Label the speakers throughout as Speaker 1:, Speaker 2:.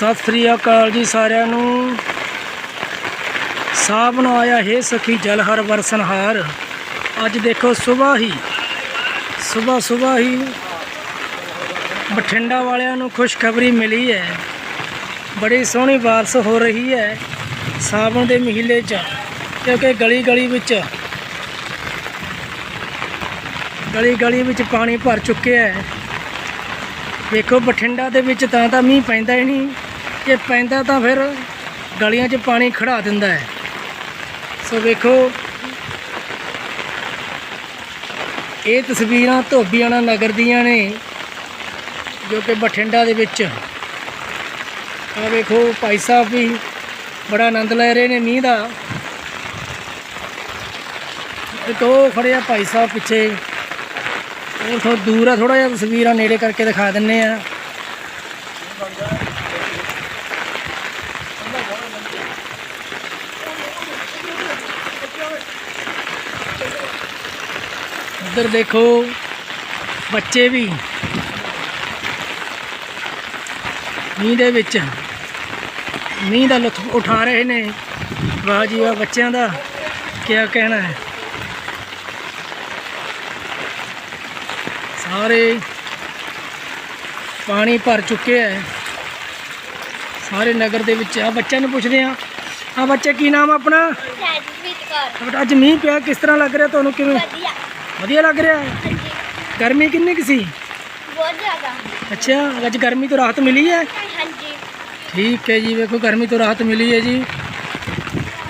Speaker 1: ਸਤਿ ਸ੍ਰੀ ਅਕਾਲ ਜੀ ਸਾਰਿਆਂ ਨੂੰ। ਸਾਵਣ ਆਇਆ ਹੈ ਸਖੀ ਜਲ ਹਰ ਵਰਸਨਹਾਰ। ਅੱਜ ਦੇਖੋ ਸਵੇਰ ਹੀ। ਸਵੇਰ ਸਵੇਰ ਹੀ ਬਠਿੰਡਾ ਵਾਲਿਆਂ ਨੂੰ ਖੁਸ਼ਖਬਰੀ ਮਿਲੀ ਹੈ। ਬੜੀ ਸੋਹਣੀ ਬਾਰਿਸ਼ ਹੋ ਰਹੀ ਹੈ ਸਾਵਣ ਦੇ ਮਹੀਨੇ 'ਚ, ਕਿਉਂਕਿ ਗਲੀ ਗਲੀ ਵਿੱਚ ਗਲੀ ਗਲੀ ਵਿੱਚ ਪਾਣੀ ਭਰ ਚੁੱਕਿਆ ਹੈ। ਵੇਖੋ ਬਠਿੰਡਾ ਦੇ ਵਿੱਚ ਤਾਂ ਤਾਂ ਮੀਂਹ ਪੈਂਦਾ ਹੀ ਨਹੀਂ। ਜੇ ਪੈਂਦਾ ਤਾਂ ਫਿਰ ਗਲੀਆਂ 'ਚ ਪਾਣੀ ਖੜਾ ਦਿੰਦਾ ਹੈ। ਸੋ ਵੇਖੋ। ਇਹ ਤਸਵੀਰਾਂ ਧੋਬੀਆਣਾ ਨਗਰ ਦੀਆਂ ਨੇ, ਜੋ ਕਿ ਬਠਿੰਡਾ ਦੇ ਵਿੱਚ। ਆ ਵੇਖੋ, ਭਾਈ ਸਾਹਿਬ ਵੀ ਬੜਾ ਆਨੰਦ ਲੈ ਰਹੇ ਨੇ ਮੀਂਹ ਦਾ। ਇੱਕ ਉਹ ਖੜਿਆ ਭਾਈ ਸਾਹਿਬ ਪਿੱਛੇ। ਉਹ ਥੋੜਾ ਦੂਰ ਆ ਥੋੜਾ ਜਿਹਾ ਤਸਵੀਰਾਂ ਨੇੜੇ ਕਰਕੇ ਦਿਖਾ ਦਿੰਨੇ ਆ। ਇੱਧਰ ਦੇਖੋ, ਬੱਚੇ ਵੀ। ਮੀਂਹ ਦੇ ਵਿੱਚ। ਮੀਂਹ ਦਾ ਲੁਤਫ ਉਠਾ ਰਹੇ ਨੇ। ਵਾਹ ਜੀ ਵਾਹ, ਬੱਚਿਆਂ ਦਾ ਕੀ ਕਹਿਣਾ ਹੈ। ਸਾਰੇ ਪਾਣੀ ਭਰ ਚੁੱਕੇ ਹੈ। ਸਾਰੇ ਨਗਰ ਦੇ ਵਿੱਚ ਆ ਬੱਚਿਆਂ ਨੂੰ ਪੁੱਛਦੇ ਆ ਆ ਬੱਚੇ ਕੀ ਨਾਮ ਆ ਆਪਣਾ? ਬੇਟਾ ਅੱਜ ਮੀਂਹ ਪਿਆ ਕਿਸ ਤਰ੍ਹਾਂ ਲੱਗ ਰਿਹਾ ਤੁਹਾਨੂੰ? ਕਿਵੇਂ?
Speaker 2: ਵਧੀਆ।
Speaker 1: ਵਧੀਆ ਲੱਗ ਰਿਹਾ? ਹੈ ਗਰਮੀ ਕਿੰਨੀ ਕੁ ਸੀ?
Speaker 2: ਬਹੁਤ ਜ਼ਿਆਦਾ।
Speaker 1: ਅੱਛਾ ਅੱਜ ਗਰਮੀ ਤੋਂ ਰਾਹਤ ਮਿਲੀ ਹੈ?
Speaker 2: ਹਾਂਜੀ।
Speaker 1: ਠੀਕ ਹੈ ਜੀ ਵੇਖੋ ਗਰਮੀ ਤੋਂ ਰਾਹਤ ਮਿਲੀ ਹੈ ਜੀ।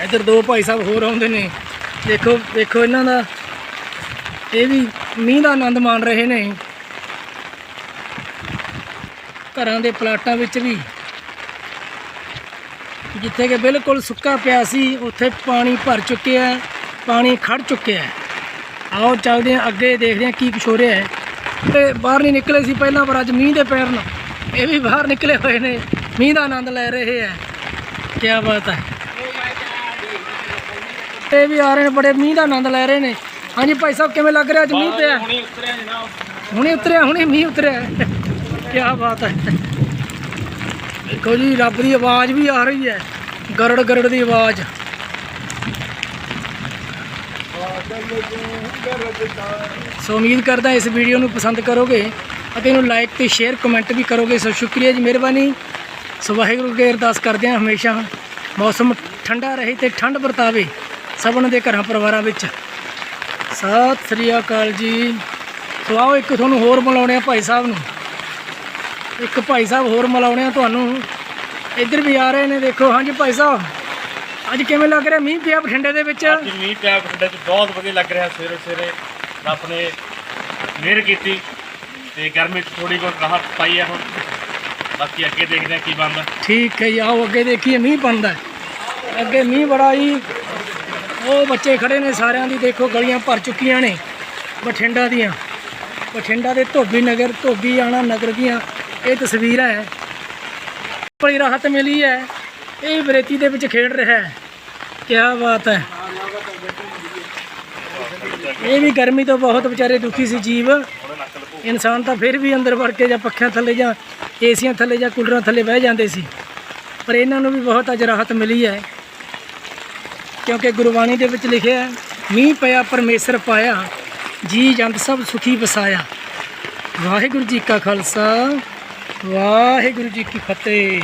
Speaker 1: ਇੱਧਰ ਦੋ ਭਾਈ ਸਾਹਿਬ ਹੋਰ ਆਉਂਦੇ ਨੇ। ਦੇਖੋ ਵੇਖੋ ਇਹਨਾਂ ਦਾ। ਇਹ ਵੀ ਮੀਂਹ ਦਾ ਆਨੰਦ ਮਾਣ ਰਹੇ ਨੇ। ਘਰਾਂ ਦੇ ਪਲਾਟਾਂ ਵਿੱਚ ਵੀ ਜਿੱਥੇ ਕਿ ਬਿਲਕੁਲ ਸੁੱਕਾ ਪਿਆ ਸੀ ਉੱਥੇ ਪਾਣੀ ਭਰ ਚੁੱਕਿਆ ਹੈ ਪਾਣੀ ਖੜ ਚੁੱਕਿਆ ਹੈ। ਆਓ ਚੱਲਦੇ ਹਾਂ ਅੱਗੇ ਦੇਖਦੇ ਹਾਂ ਕੀ ਕੁਛ ਹੋ। ਰਿਹਾ ਹੈ ਤੇ ਬਾਹਰ ਨਹੀਂ ਨਿਕਲੇ ਸੀ ਪਹਿਲਾਂ ਪਰ ਅੱਜ ਮੀਂਹ ਦੇ ਪੈਰ ਨਾਲ ਇਹ ਵੀ ਬਾਹਰ ਨਿਕਲੇ ਹੋਏ ਨੇ। ਮੀਂਹ ਦਾ ਆਨੰਦ ਲੈ ਰਹੇ ਹੈ। ਕੀ ਬਾਤ ਹੈ। ਇਹ ਵੀ ਆ ਰਹੇ ਨੇ ਬੜੇ ਮੀਂਹ ਦਾ ਆਨੰਦ ਲੈ ਰਹੇ ਨੇ। ਹਾਂਜੀ ਭਾਈ ਸਾਹਿਬ ਕਿਵੇਂ ਲੱਗ ਰਿਹਾ ਅੱਜ ਮੀਂਹ ਪਿਆ? ਹੁਣੇ ਉਤਰਿਆ ਹੁਣੇ ਮੀਂਹ ਉਤਰਿਆ। ਕੀ ਬਾਤ ਹੈ। ਦੇਖੋ ਜੀ, ਰੱਬ ਦੀ ਆਵਾਜ਼ ਵੀ ਆ ਰਹੀ ਹੈ। ਗਰੜ ਗਰੜ ਦੀ ਆਵਾਜ਼। ਸੋ ਉਮੀਦ ਕਰਦਾ ਇਸ ਵੀਡੀਓ ਨੂੰ ਪਸੰਦ ਕਰੋਗੇ ਅਤੇ ਇਹਨੂੰ ਲਾਈਕ ਤੇ ਸ਼ੇਅਰ ਕਮੈਂਟ ਵੀ ਕਰੋਗੇ। ਸੋ ਸ਼ੁਕਰੀਆ ਜੀ, ਮਿਹਰਬਾਨੀ। ਸੋ ਵਾਹਿਗੁਰੂ ਕੇ ਅਰਦਾਸ ਕਰਦੇ ਹਾਂ ਹਮੇਸ਼ਾ। ਮੌਸਮ ਠੰਡਾ ਰਹੇ ਤੇ ਠੰਡ ਵਰਤਾਵੇ ਸਭਨਾਂ ਦੇ ਘਰਾਂ ਪਰਿਵਾਰਾਂ ਵਿੱਚ। ਸਤਿ ਸ੍ਰੀ ਅਕਾਲ ਜੀ। ਸੋ ਆਓ ਇੱਕ ਤੁਹਾਨੂੰ ਹੋਰ ਬੁਲਾਉਣੇ ਆ ਭਾਈ ਸਾਹਿਬ ਨੂੰ। ਇੱਕ ਭਾਈ ਸਾਹਿਬ ਹੋਰ ਮਿਲਾਉਣੇ ਆ ਤੁਹਾਨੂੰ। ਇੱਧਰ ਵੀ ਆ ਰਹੇ ਨੇ ਦੇਖੋ ਹਾਂਜੀ ਭਾਈ ਸਾਹਿਬ। ਅੱਜ ਕਿਵੇਂ ਲੱਗ ਰਿਹਾ ਮੀਂਹ ਪਿਆ ਬਠਿੰਡੇ ਦੇ ਵਿੱਚ?
Speaker 3: ਅੱਜ ਮੀਂਹ ਪਿਆ ਬਠਿੰਡੇ 'ਚ ਬਹੁਤ ਵਧੀਆ ਲੱਗ ਰਿਹਾ। ਸਵੇਰੇ ਸਵੇਰੇ ਰੱਬ ਨੇ ਮਿਹਰ ਕੀਤੀ ਤੇ ਗਰਮੀ 'ਚ ਥੋੜੀ ਬਹੁਤ ਰਾਹਤ ਪਾਈ ਹੈ ਹੁਣ। ਬਾਕੀ ਅੱਗੇ ਦੇਖਦੇ ਹਾਂ ਕੀ ਬਣਦਾ।
Speaker 1: ਠੀਕ ਹੈ ਜੀ ਆਓ ਅੱਗੇ ਦੇਖੀਏ ਮੀਂਹ ਪੈਂਦਾ ਹੈ। ਅੱਗੇ ਮੀਂਹ ਬੜਾ ਹੀ ਉਹ ਬੱਚੇ ਖੜੇ ਨੇ ਸਾਰਿਆਂ ਦੀ ਦੇਖੋ ਗਲੀਆਂ ਭਰ ਚੁੱਕੀਆਂ ਨੇ ਬਠਿੰਡਾ ਦੀਆਂ। ਬਠਿੰਡਾ ਦੇ ਧੋਬੀ ਨਗਰ ਧੋਬੀ ਆਣਾ ਨਗਰ ਦੀਆਂ। ਇਹ ਤਸਵੀਰਾਂ ਹੈ। ਬੜੀ ਰਾਹਤ ਮਿਲੀ ਹੈ। ਇਹ ਬਰੇਤੀ ਦੇ ਵਿੱਚ ਖੇਡ ਰਿਹਾ ਹੈ। ਕੀ ਬਾਤ ਹੈ। ਇਹ ਵੀ ਗਰਮੀ ਤੋਂ ਬਹੁਤ ਵਿਚਾਰੇ ਦੁਖੀ ਸੀ ਜੀਵ। ਇਨਸਾਨ ਤਾਂ ਫਿਰ ਵੀ ਅੰਦਰ ਵੜ ਕੇ ਜਾਂ ਪੱਖਿਆਂ ਥੱਲੇ ਜਾਂ ਏਸੀਆਂ ਥੱਲੇ ਜਾਂ ਕੂਲਰਾਂ ਥੱਲੇ ਬਹਿ ਜਾਂਦੇ ਸੀ। ਪਰ ਇਹਨਾਂ ਨੂੰ ਵੀ ਬਹੁਤ ਅੱਜ ਰਾਹਤ ਮਿਲੀ ਹੈ। ਕਿਉਂਕਿ ਗੁਰਬਾਣੀ ਦੇ ਵਿੱਚ ਲਿਖਿਆ ਹੈ, ਮੀਂਹ ਪਿਆ, ਪਰਮੇਸ਼ਰ ਪਾਇਆ, ਜੀ ਜੰਤ ਸਭ ਸੁਖੀ ਵਸਾਇਆ। ਵਾਹਿਗੁਰੂ ਜੀ ਕਾ ਖਾਲਸਾ। ਵਾਹਿਗੁਰੂ ਜੀ ਕੀ ਫਤਿਹ।